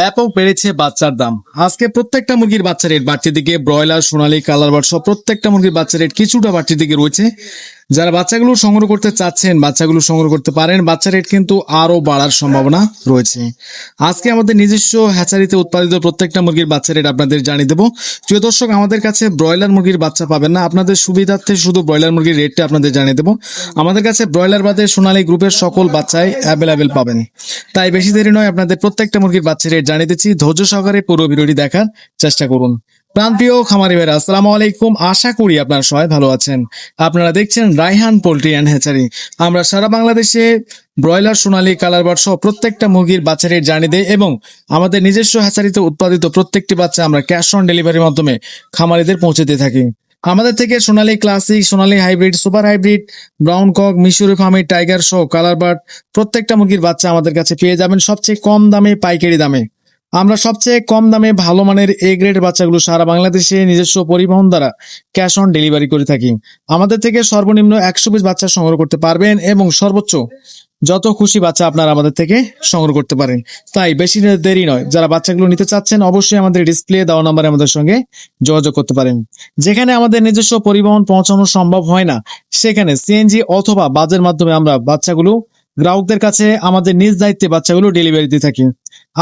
ব্যাপক বেড়েছে বাচ্চার দাম। আজকে প্রত্যেকটা মুরগির বাচ্চা রেট বাড়তি দিকে ব্রয়লার, সোনালী, কালার বাট সব প্রত্যেকটা মুরগির বাচ্চা রেট কিছুটা বাড়তি দিকে রয়েছে। যারা বাচ্চাগুলো সংগ্রহ করতে চাচ্ছেন, বাচ্চাগুলো সংগ্রহ করতে পারেন বাচ্চা রেট কিন্তু আরও বাড়ার সম্ভাবনা রয়েছে। আজকে আমাদের নিজস্ব হ্যাচারিতে উৎপাদিত প্রত্যেকটা মুরগির বাচ্চা রেট আপনাদের জানিয়ে দেবো। প্রিয় দর্শক, আমাদের কাছে ব্রয়লার মুরগির বাচ্চা পাবেন না। আপনাদের সুবিধার্থে শুধু ব্রয়লার মুরগির রেটটা আপনাদের জানিয়ে দেবো। আমাদের কাছে ব্রয়লার বাদে সোনালী গ্রুপের সকল বাচ্চাই অ্যাভেলেবেল পাবেন। তাই বেশি দেরি নয়, আপনাদের প্রত্যেকটা মুরগির বাচ্চা রেট জানিয়ে দিচ্ছি। ধৈর্য সহকারে পুরো ভিডিওটি দেখার চেষ্টা করুন। প্রান্তীয় খামারি ভাইরা, আসসালামু আলাইকুম। আশা করি আপনারা সবাই ভালো আছেন। আপনারা দেখছেন রাইহান পোল্ট্রি অ্যান্ড হ্যাচারি। আমরা সারা বাংলাদেশে ব্রয়লার, সোনালী, কালার বার্ড সহ প্রত্যেকটা মুরগির বাচ্চা রেট জানিয়ে দেয় এবং আমাদের নিজস্ব হ্যাচারিতে উৎপাদিত প্রত্যেকটি বাচ্চা আমরা ক্যাশ অন ডেলিভারির মাধ্যমে খামারিদের পৌঁছে দিয়ে থাকি। আমাদের থেকে Sonali classic, Sonali hybrid, super hybrid, brown cock, মিশরি ফার্মি, টাইগার সহ কালার বার্ড প্রত্যেকটা মুরগির বাচ্চা আমাদের কাছে পেয়ে যাবেন সবচেয়ে কম দামে, পাইকারি দামে। আমরা সবচেয়ে কম দামে ভালো মানের এ গ্রেড বাচ্চাগুলো সারা বাংলাদেশে নিজস্ব পরিবহন দ্বারা ক্যাশ অন ডেলিভারি করে থাকি। আমাদের থেকে সর্বনিম্ন একশো পিস বাচ্চা সংগ্রহ করতে পারবেন এবং সর্বোচ্চ যত খুশি বাচ্চা আপনারা আমাদের থেকে সংগ্রহ করতে পারেন। তাই বেশি দেরি নয়, যারা বাচ্চাগুলো নিতে চাচ্ছেন অবশ্যই আমাদের ডিসপ্লে দেওয়া নাম্বারে আমাদের সঙ্গে যোগাযোগ করতে পারেন। যেখানে আমাদের নিজস্ব পরিবহন পৌঁছানো সম্ভব হয় না, সেখানে সিএনজি অথবা বাজের মাধ্যমে আমরা বাচ্চাগুলো গ্রাহকদের কাছে আমাদের নিজ দায়িত্বে বাচ্চাগুলো ডেলিভারি দিয়ে থাকি।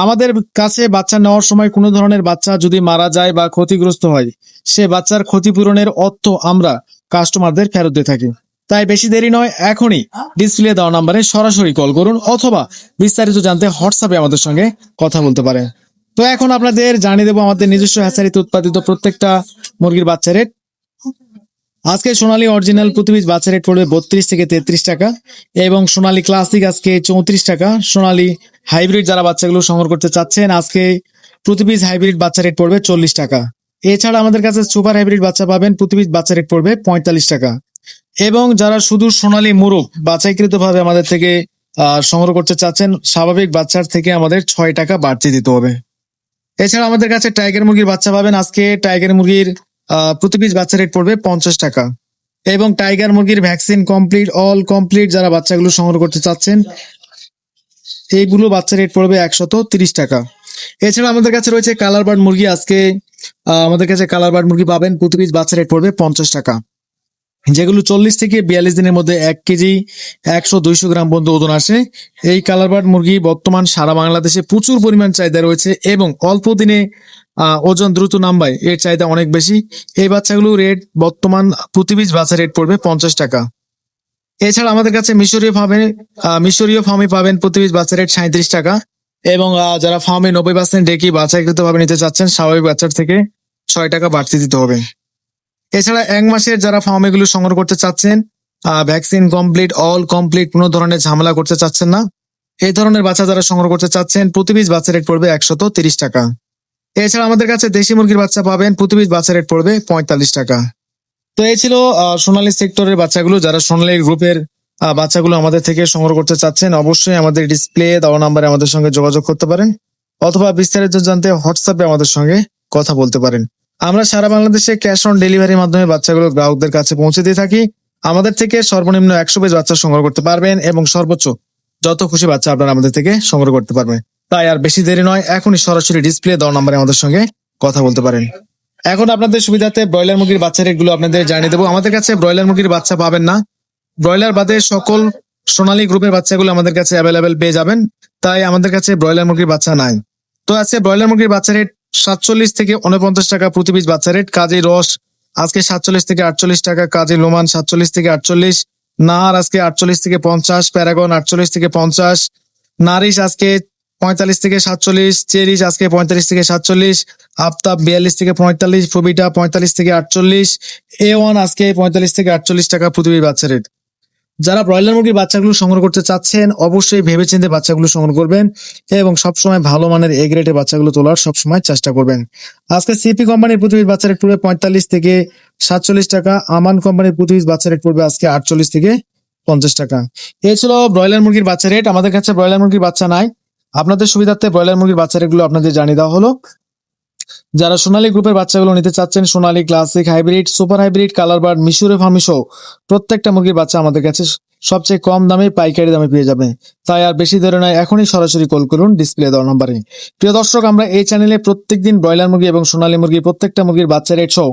আমাদের কাছে বাচ্চা নেওয়ার সময় কোনো ধরনের বাচ্চা যদি মারা যায় বা ক্ষতিগ্রস্ত হয়, সে বাচ্চার ক্ষতিপূরণের অর্থ আমরা কাস্টমারদের ফেরত দিয়ে থাকি। তাই বেশি দেরি নয়, এখনই ডিসপ্লে দেওয়া নাম্বারে সরাসরি কল করুন অথবা বিস্তারিত জানতে হোয়াটসঅ্যাপে আমাদের সঙ্গে কথা বলতে পারেন। তো এখন আপনাদের জানিয়ে দেবো আমাদের নিজস্ব হ্যাচারিতে উৎপাদিত প্রত্যেকটা মুরগির বাচ্চা রেট আজকে সোনালী অরিজিনাল প্রতি পিস বাচ্চা রেট পড়বে বত্রিশ থেকে তেত্রিশ টাকা এবং সোনালী ক্লাসিক আজকে চৌত্রিশ টাকা। সোনালী হাইব্রিড যারা বাচ্চাগুলো সংগ্রহ করতে চাচ্ছেন, আজকে প্রতি পিস হাইব্রিড বাচ্চা রেট পড়বে চল্লিশ টাকা। এছাড়া আমাদের কাছে সুপার হাইব্রিড বাচ্চা পাবেন, প্রতি পিস বাচ্চা রেট পড়বে পঁয়তাল্লিশ টাকা। এবং যারা শুধু সোনালী মুরগ বাছাইকৃত ভাবে আমাদের থেকে সংগ্রহ করতে চাচ্ছেন, স্বাভাবিক বাচ্চার থেকে আমাদের ছয় টাকা বাড়তি দিতে হবে। এছাড়া আমাদের কাছে টাইগার মুরগির বাচ্চা পাবেন, আজকে টাইগার মুরগির প্রতি পিস বাচ্চা রেট পড়বে পঞ্চাশ টাকা। এবং টাইগার মুরগির ভ্যাকসিন কমপ্লিট অল কমপ্লিট যারা বাচ্চাগুলো সংগ্রহ করতে চাচ্ছেন, এইগুলো বাচ্চা রেট পড়বে একশত তিরিশ টাকা। এছাড়া আমাদের কাছে রয়েছে কালার বার্ড মুরগি। আজকে আমাদের কাছে কালার বার্ড মুরগি পাবেন, প্রতি পিস বাচ্চা রেট পড়বে পঞ্চাশ টাকা। যেগুলো চল্লিশ থেকে বিয়াল্লিশ দিনের মধ্যে এক কেজি একশো দুইশো গ্রাম পর্যন্ত ওজন আসে। এই কালার বার্ড মুরগি বর্তমান সারা বাংলাদেশে প্রচুর পরিমাণ চাহিদা রয়েছে এবং অল্প দিনে ওজন দ্রুত নামবায়। এর চাহিদা অনেক বেশি। এই বাচ্চাগুলো রেট বর্তমান প্রতি পিস বাচ্চা রেট পড়বে পঞ্চাশ টাকা। এছাড়া আমাদের কাছে মিশরীয় ফার্মে মিশরীয় ফার্মে পাবেন প্রতি পিস বাচ্চা রেট সাঁত্রিশ টাকা। এবং যারা ফার্মে নব্বই পার্সেন্ট ডেকি বাচ্চাকৃত ভাবে নিতে চাচ্ছেন, স্বাভাবিক বাচ্চার থেকে ছয় টাকা বাড়তি দিতে হবে। এছাড়া এক মাসের যারা ফার্ম এগুলো সংগ্রহ করতে চাচ্ছেন ভ্যাকসিন কমপ্লিট অল কমপ্লিট কোনো ধরনের ঝামেলা করতে চাচ্ছেন না, এই ধরনের বাচ্চা যারা সংগ্রহ করতে চাচ্ছেন, প্রতি পিস বাচ্চা রেট পড়বে একশত তিরিশ টাকা। এছাড়া আমাদের কাছে দেশি মুরগির বাচ্চা পাবেন, প্রতি পিস বাচ্চা রেট পড়বে পঁয়তাল্লিশ টাকা। তো এই ছিল সোনালী সেক্টরের বাচ্চাগুলো, যারা সোনালী গ্রুপের বাচ্চাগুলো আমাদের থেকে সংগ্রহ করতে চাচ্ছেন, অবশ্যই আমাদের ডিসপ্লে দেওয়া নাম্বারে আমাদের সঙ্গে যোগাযোগ করতে পারেন, অথবা বিস্তারিত জানতে হোয়াটসঅ্যাপে আমাদের সঙ্গে কথা বলতে পারেন। আমরা সারা বাংলাদেশে ক্যাশ অন ডেলিভারির মাধ্যমে বাচ্চাগুলো গ্রাহকদের কাছে পৌঁছে দিয়ে থাকি। আমাদের থেকে সর্বনিম্ন একশো পিস বাচ্চা সংগ্রহ করতে পারবেন এবং সর্বোচ্চ যত খুশি বাচ্চা আপনারা আমাদের থেকে সংগ্রহ করতে পারবেন। তাই আর বেশি দেরি নয়, এখনই সরাসরি ডিসপ্লে দেওয়া নাম্বারে আমাদের সঙ্গে কথা বলতে পারেন। এখন আপনাদের সুবিধাতে ব্রয়লার মুরগির বাচ্চা রেটগুলো আপনাদের জানিয়ে দেবো। আমাদের কাছে ব্রয়লার মুরগির বাচ্চা পাবেন না। ব্রয়লার বাদে সকল সোনালী গ্রুপের বাচ্চাগুলো আমাদের কাছে অ্যাভেলেবেল পেয়ে যাবেন। তাই আমাদের কাছে ব্রয়লার মুরগির বাচ্চা নাই। তো আছে ব্রয়লার মুরগির বাচ্চা রেট সাতচল্লিশ থেকে উনপঞ্চাশ টাকা প্রতি পিস বাচ্চা রেট কাজী রস, আজকে সাতচল্লিশ থেকে আটচল্লিশ টাকা কাজী লোমান সাতচল্লিশ থেকে আটচল্লিশ, নাহার আজকে আটচল্লিশ থেকে পঞ্চাশ, প্যারাগন আটচল্লিশ থেকে পঞ্চাশ, নারিশ আজকে পঁয়তাল্লিশ থেকে সাতচল্লিশ, চেরিশ আজকে পঁয়তাল্লিশ থেকে সাতচল্লিশ, আফতাব বিয়াল্লিশ থেকে পঁয়তাল্লিশ ফবিটা পঁয়তাল্লিশ থেকে আটচল্লিশ, এ ওয়ান আজকে পঁয়তাল্লিশ থেকে আটচল্লিশ টাকা প্রতি পিস বাচ্চা রেট যারা ব্রয়লার মুরগির বাচ্চাগুলো সংগ্রহ করতে চাচ্ছেন, অবশ্যই ভেবেচিন্তে বাচ্চাগুলো সংগ্রহ করবেন এবং সবসময় ভালো মানের এ গ্রেডের বাচ্চাগুলো তোলার সবসময় চেষ্টা করবেন। আজকে সিপি কোম্পানির প্রতি পিস বাচ্চা রেট পড়বে পঁয়তাল্লিশ থেকে সাতচল্লিশ টাকা, আমান কোম্পানির প্রতি পিস বাচ্চা রেট পড়বে আজকে আটচল্লিশ থেকে পঞ্চাশ টাকা। এই ছিল ব্রয়লার মুরগির বাচ্চা রেট। আমাদের কাছে ব্রয়লার মুরগির বাচ্চা নাই। আপনাদের সুবিধার্থে ব্রয়লার মুরগির বাচ্চা রেটগুলো আপনাদের জানিয়ে দেওয়া হলো। যারা সোনালী গ্রুপের বাচ্চাগুলো নিতে চাচ্ছেন, Sonali classic hybrid super hybrid colour bird মিশুরে ফার্মি সহ প্রত্যেকটা মুরগির বাচ্চা আমাদের কাছে সবচেয়ে কম দামে, পাইকারি দামে পেয়ে যাবেন। তাই আর বেশি ধরে নয়, এখনই সরাসরি কল করুন ডিসপ্লে দেওয়া নম্বরে প্রিয় দর্শক, আমরা এই চ্যানেলে প্রত্যেকদিন ব্রয়লার মুরগি এবং সোনালী মুরগি, প্রত্যেকটা মুরগির বাচ্চা রেট সহ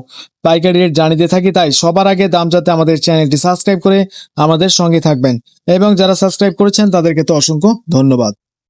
পাইকারি রেট জানিয়ে দিয়ে থাকি। তাই সবার আগে দাম যাতে আমাদের চ্যানেলটি সাবস্ক্রাইব করে আমাদের সঙ্গে থাকবেন। এবং যারা সাবস্ক্রাইব করেছেন, তাদেরকে তো অসংখ্য ধন্যবাদ।